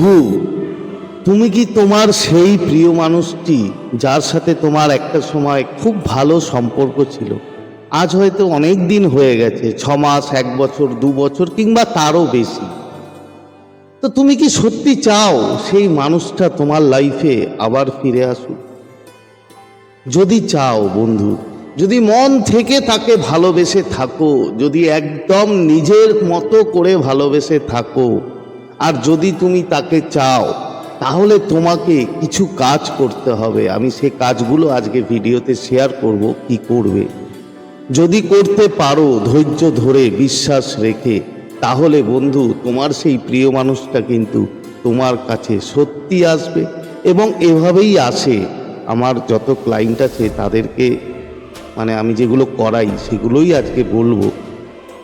বন্ধু, তুমি কি তোমার সেই প্রিয় মানুষটি যার সাথে তোমার একটা সময় খুব ভালো সম্পর্ক ছিল? আজ হয়তো অনেক দিন হয়ে গেছে, ছ মাস, এক বছর, দু বছর, কিংবা তারও বেশি। তো তুমি কি সত্যি চাও সেই মানুষটা তোমার লাইফে আবার ফিরে আসুক? যদি চাও বন্ধু, যদি মন থেকে তাকে ভালোবেসে থাকো, যদি একদম নিজের মতো করে ভালোবেসে থাকো আর যদি তুমি তাকে চাও, তাহলে তোমাকে কিছু কাজ করতে হবে। আমি সে কাজগুলো আজকে ভিডিওতে শেয়ার করব, কি করবে। যদি করতে পারো, ধৈর্য ধরে বিশ্বাস রেখে, তাহলে বন্ধু, তোমার সেই প্রিয় মানুষটা কিন্তু তোমার কাছে সত্যি আসবে এবং এভাবেই আসে। আমার যত ক্লায়েন্ট আছে, তাদেরকে মানে আমি যেগুলো করাই, সেগুলোই আজকে বলব।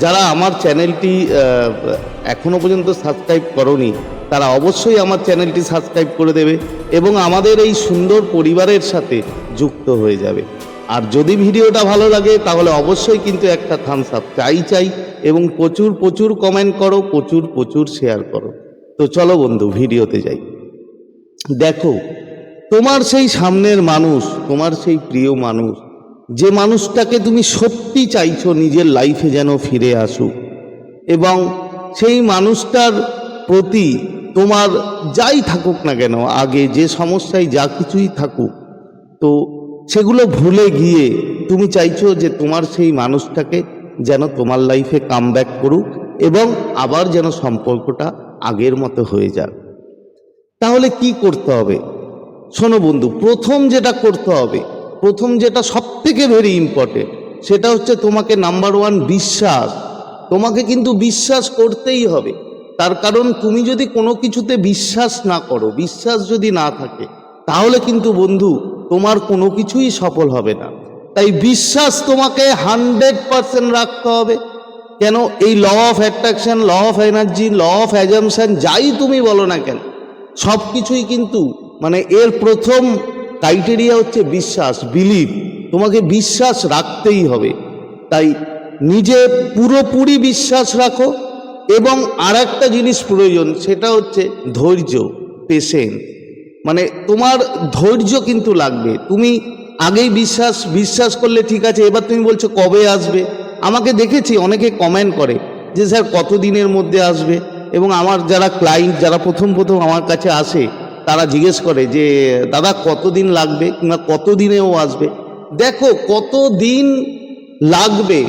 যারা আমার চ্যানেলটি আহ, এখনও পর্যন্ত সাবস্ক্রাইব করনি তারা অবশ্যই আমার চ্যানেলটি সাবস্ক্রাইব করে দেবে এবং আমাদের এই সুন্দর পরিবারের সাথে যুক্ত হয়ে যাবে। আর যদি ভিডিওটা ভালো লাগে তাহলে অবশ্যই কিন্তু একটা থামস আপ চাই চাই এবং প্রচুর প্রচুর কমেন্ট করো প্রচুর প্রচুর শেয়ার করো। তো চলো বন্ধু ভিডিওতে যাই। দেখো তোমার সেই সামনের মানুষ তোমার সেই প্রিয় মানুষ যে মানুষটাকে তুমি সত্যি চাইছো নিজের লাইফে যেন ফিরে আসুক, এবং সেই মানুষটার প্রতি তোমার যাই থাকুক না কেন, আগে যে সমস্যায় যা কিছুই থাকুক, তো সেগুলো ভুলে গিয়ে তুমি চাইছো যে তোমার সেই মানুষটাকে যেন তোমার লাইফে কাম ব্যাক করুক, এবং আবার যেন সম্পর্কটা আগের মতো হয়ে যাক। তাহলে কি করতে হবে? শোনো বন্ধু, প্রথম যেটা করতে হবে, প্রথম যেটা সব থেকে ভেরি ইম্পর্টেন্ট সেটা হচ্ছে তোমাকে নাম্বার ওয়ান বিশ্বাস। তোমাকে কিন্তু বিশ্বাস করতেই হবে। তার কারণ তুমি যদি কোনো কিছুতে বিশ্বাস না করো, বিশ্বাস যদি না থাকে, তাহলে কিন্তু বন্ধু তোমার কোনো কিছুই সফল হবে না। তাই বিশ্বাস তোমাকে হান্ড্রেড পারসেন্ট রাখতে হবে। কেন? এই law of attraction law of energy law of assumption যাই তুমি বলো না কেন সব কিছুই কিন্তু মানে এর প্রথম ক্রাইটেরিয়া হচ্ছে বিশ্বাস বিলিভ তোমাকে বিশ্বাস রাখতেই হবে। তাই নিজে পুরোপুরি বিশ্বাস রাখো এবং আর একটা জিনিস প্রয়োজন, সেটা হচ্ছে ধৈর্য পেশেন্স মানে তোমার ধৈর্য কিন্তু লাগবে। তুমি আগেই বিশ্বাস বিশ্বাস করলে ঠিক আছে, এবার তুমি বলছো কবে আসবে? আমাকে দেখেছি, অনেকে কমেন্ট করে যে, স্যার কত দিনের মধ্যে আসবে? এবং আমার যারা ক্লায়েন্ট যারা প্রথম প্রথম আমার কাছে আসে, তারা জিজ্ঞেস করে যে, দাদা, কতদিন লাগবে কিংবা কত দিনেও আসবে? দেখো কত দিন লাগবে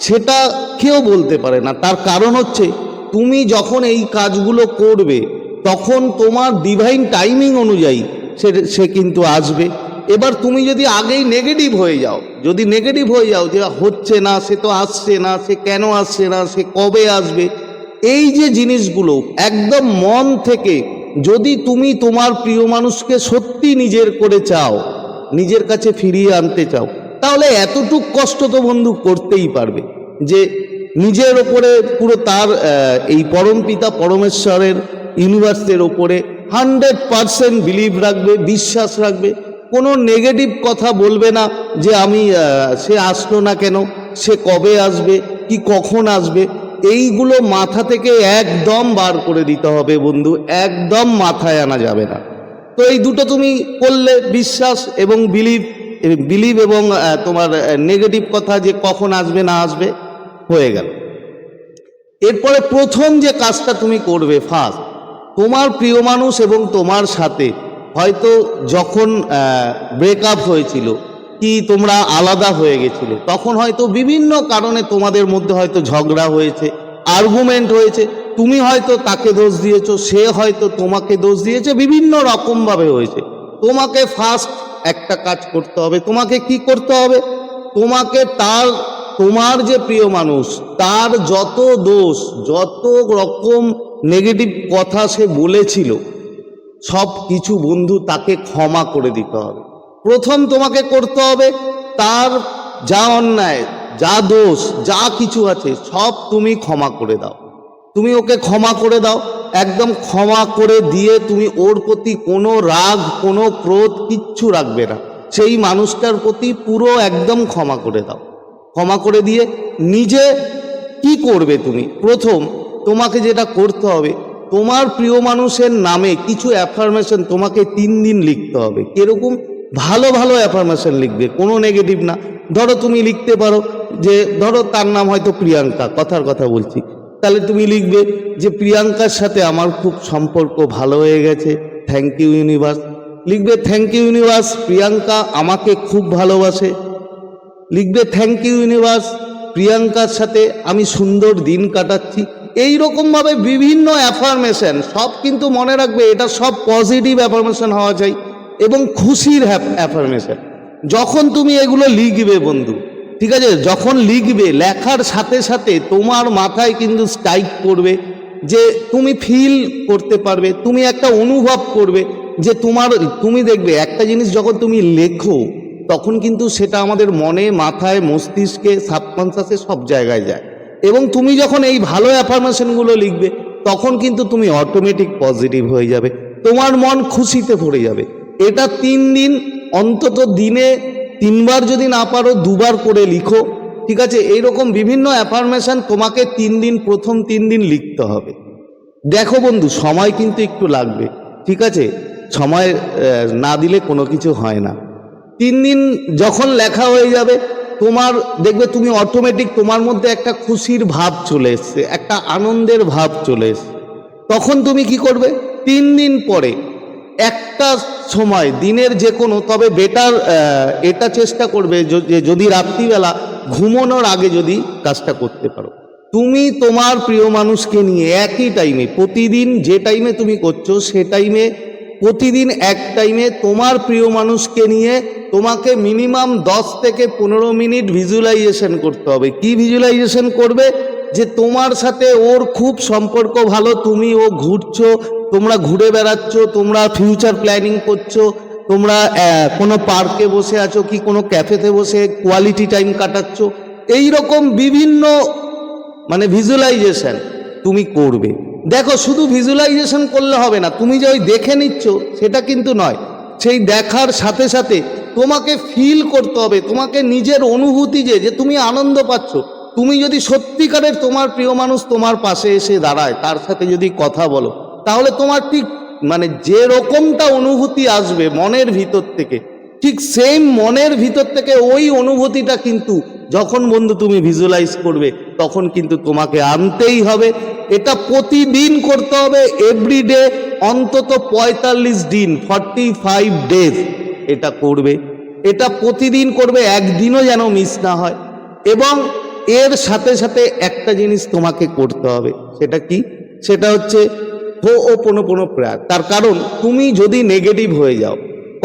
সেটা কেউ বলতে পারে না। তার কারণ হচ্ছে, তুমি যখন এই কাজগুলো করবে, তখন তোমার ডিভাইন টাইমিং অনুযায়ী সে সে কিন্তু আসবে। এবার তুমি যদি আগেই নেগেটিভ হয়ে যাও, যদি নেগেটিভ হয়ে যাও যে হচ্ছে না, সে তো আসছে না, সে কেন আসছে না, সে কবে আসবে, এই যে জিনিসগুলো একদম মন থেকে যদি তুমি তোমার প্রিয় মানুষকে সত্যি নিজের করে চাও নিজের কাছে ফিরিয়ে আনতে চাও, তাহলে এতটুক কষ্ট তো বন্ধু করতেই পারবে যে নিজের ওপরে পুরো তার এই পরম পিতা পরমেশ্বরের ইউনিভার্সের ওপরে হান্ড্রেড পারসেন্ট বিলিভ রাখবে, বিশ্বাস রাখবে, কোনো নেগেটিভ কথা বলবে না যে আমি সে আসলো না কেন, সে কবে আসবে, কি কখন আসবে, এইগুলো মাথা থেকে একদম বার করে দিতে হবে বন্ধু, একদম মাথায় আনা যাবে না। তো এই দুটো তুমি করলে বিশ্বাস এবং বিলিভ বিলিভ এবং তোমার নেগেটিভ কথা যে কখন আসবে না আসবে, হয়ে গেল। এরপরে প্রথম যে কাজটা তুমি করবে ফার্স্ট তোমার প্রিয় মানুষ এবং তোমার সাথে, হয়তো যখন ব্রেকআপ হয়েছিল, কি তোমরা আলাদা হয়ে গেছিলে, তখন হয়তো বিভিন্ন কারণে তোমাদের মধ্যে হয়তো ঝগড়া হয়েছে আর্গুমেন্ট হয়েছে তুমি হয়তো তাকে দোষ দিয়েছ, সে হয়তো তোমাকে দোষ দিয়েছে, বিভিন্ন রকমভাবে হয়েছে। তোমাকে ফার্স্ট একটা কাজ করতে হবে, তোমাকে কি করতে হবে? তোমাকে তার, তোমার যে প্রিয় মানুষ, তার যত দোষ, যত রকম নেগেটিভ কথা সে বলেছিল, সব কিছু বন্ধু তাকে ক্ষমা করে দিতে হবে। প্রথম তোমাকে করতে হবে, তার যা অন্যায়, যা দোষ, যা কিছু আছে, সব তুমি ক্ষমা করে দাও। তুমি ওকে ক্ষমা করে দাও। একদম ক্ষমা করে দিয়ে তুমি ওর প্রতি কোনো রাগ, কোনো ক্রোধ কিচ্ছু রাখবে না। সেই মানুষটার প্রতি পুরো একদম ক্ষমা করে দাও। ক্ষমা করে দিয়ে নিজে কি করবে তুমি? প্রথম তোমাকে যেটা করতে হবে, তোমার প্রিয় মানুষের নামে কিছু অ্যাফার্মেশন তোমাকে তিন দিন লিখতে হবে। কীরকম? ভালো ভালো অ্যাফার্মেশন লিখবে, কোনো নেগেটিভ না। ধরো তুমি লিখতে পারো যে, ধরো তার নাম হয়তো প্রিয়াঙ্কা, কথার কথা বলছি। তাহলে তুমি লিখবে যে প্রিয়াঙ্কার সাথে আমার খুব সম্পর্ক ভালো হয়ে গেছে থ্যাংক ইউ ইউনিভার্স লিখবে থ্যাংক ইউ ইউনিভার্স প্রিয়াঙ্কা আমাকে খুব ভালোবাসে। লিখবে থ্যাংক ইউ ইউনিভার্স প্রিয়াঙ্কার সাথে আমি সুন্দর দিন কাটাচ্ছি। এই রকমভাবে বিভিন্ন অ্যাফার্মেশন সব কিন্তু মনে রাখবে এটা সব পজিটিভ অ্যাফার্মেশন হওয়া চাই এবং খুশির অ্যাফার্মেশন যখন তুমি এগুলো লিখবে বন্ধু ঠিক আছে, যখন লিখবে, লেখার সাথে সাথে তোমার মাথায় কিন্তু স্ট্রাইক করবে যে তুমি ফিল করতে পারবে, তুমি একটা অনুভব করবে যে তোমার, তুমি দেখবে একটা জিনিস যখন তুমি লেখো, তখন কিন্তু সেটা আমাদের মনে, মাথায়, মস্তিষ্কে সাবকনসাসে সব জায়গায় যায়। এবং তুমি যখন এই ভালো অ্যাফার্মেশনগুলো লিখবে, তখন কিন্তু তুমি অটোমেটিক পজিটিভ হয়ে যাবে, তোমার মন খুশিতে ভরে যাবে। এটা তিন দিন, অন্তত দিনে তিনবার যদি না পারো, দুবার করে লিখো, ঠিক আছে? এইরকম বিভিন্ন অ্যাফার্মেশন তোমাকে তিন দিন, প্রথম তিন দিন লিখতে হবে। দেখো বন্ধু, সময় কিন্তু একটু লাগবে, ঠিক আছে? সময় না দিলে কোনো কিছু হয় না। তিন দিন যখন লেখা হয়ে যাবে, তোমার, দেখবে তুমি অটোমেটিক তোমার মধ্যে একটা খুশির ভাব চলে এসছে, একটা আনন্দের ভাব চলে এসছে। তখন তুমি কি করবে? তিন দিন পরে একটা সময়, দিনের যে কোনো, তবে বেটার এটা চেষ্টা করবে যে যদি রাত্রিবেলা ঘুমানোর আগে যদি কাজটা করতে পারো। তুমি তোমার প্রিয় মানুষকে নিয়ে একই টাইমে প্রতিদিন যে টাইমে তুমি করছ, সে টাইমে প্রতিদিন এক টাইমে তোমার প্রিয় মানুষকে নিয়ে তোমাকে মিনিমাম দশ থেকে পনেরো মিনিট ভিজুয়ালাইজেশন করতে হবে। কি ভিজুয়ালাইজেশন করবে? যে তোমার সাথে ওর খুব সম্পর্ক ভালো, তুমি ও ঘুরছো তোমরা ঘুরে বেড়াচ্ছ, তোমরা ফিউচার প্ল্যানিং করছ, তোমরা কোনো পার্কে বসে আছো কি কোনো ক্যাফেতে বসে কোয়ালিটি টাইম কাটাচ্ছ এই রকম বিভিন্ন মানে ভিজুয়ালাইজেশন তুমি করবে। দেখো, শুধু ভিজুয়ালাইজেশন করলে হবে না, তুমি যে ওই দেখে নিচ্ছ, সেটা কিন্তু নয়। সেই দেখার সাথে সাথে তোমাকে ফিল করতে হবে, তোমাকে নিজের অনুভূতি যে যে তুমি আনন্দ পাচ্ছ। তুমি যদি সত্যিকারের তোমার প্রিয় মানুষ তোমার পাশে এসে দাঁড়ায়, তার সাথে যদি কথা বলো তাহলে তোমার ঠিক মানে যে রকমটা অনুভূতি আসবে মনের ভিতর থেকে, ঠিক সেম মনের ভিতর থেকে ওই অনুভূতিটা কিন্তু যখন বন্ধু তুমি ভিজুয়ালাইজ করবে, তখন কিন্তু তোমাকে আনতেই হবে। এটা প্রতিদিন করতে হবে এভরিডে অন্তত পঁয়তাল্লিশ দিন ফর্টি ফাইভ ডেজ এটা করবে। এটা প্রতিদিন করবে, একদিনও যেন মিস না হয়। এবং এর সাথে সাথে একটা জিনিস তোমাকে করতে হবে, সেটা কি? সেটা হচ্ছে হো ও তার কারণ, তুমি যদি নেগেটিভ হয়ে যাও,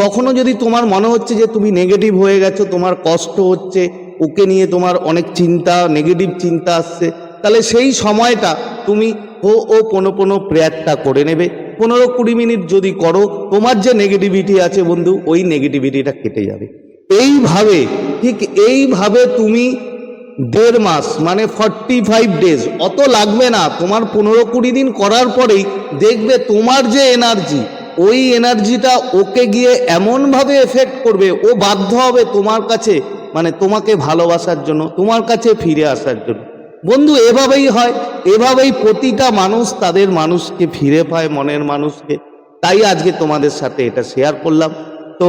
কখনো যদি তোমার মনে হচ্ছে যে তুমি নেগেটিভ হয়ে গেছো, তোমার কষ্ট হচ্ছে, ওকে নিয়ে তোমার অনেক চিন্তা নেগেটিভ চিন্তা আসছে, তাহলে সেই সময়টা তুমি হো ও পোনো পোনো প্রেয়ারটা করে নেবে। পনেরো কুড়ি মিনিট যদি করো, তোমার যে নেগেটিভিটি আছে বন্ধু, ওই নেগেটিভিটিটা কেটে যাবে। এইভাবে, ঠিক এইভাবে তুমি দেড় মাস মানে ফর্টি ফাইভ ডেজ অত লাগবে না, তোমার পনেরো কুড়ি দিন করার পরেই দেখবে তোমার যে এনার্জি ওই এনার্জিটা ওকে গিয়ে এমনভাবে এফেক্ট করবে, ও বাধ্য হবে তোমার কাছে মানে তোমাকে ভালোবাসার জন্য, তোমার কাছে ফিরে আসার জন্য। বন্ধু, এভাবেই হয়, এভাবেই প্রতিটা মানুষ তাদের মানুষকে ফিরে পায়, মনের মানুষকে। তাই আজকে তোমাদের সাথে এটা শেয়ার করলাম। তো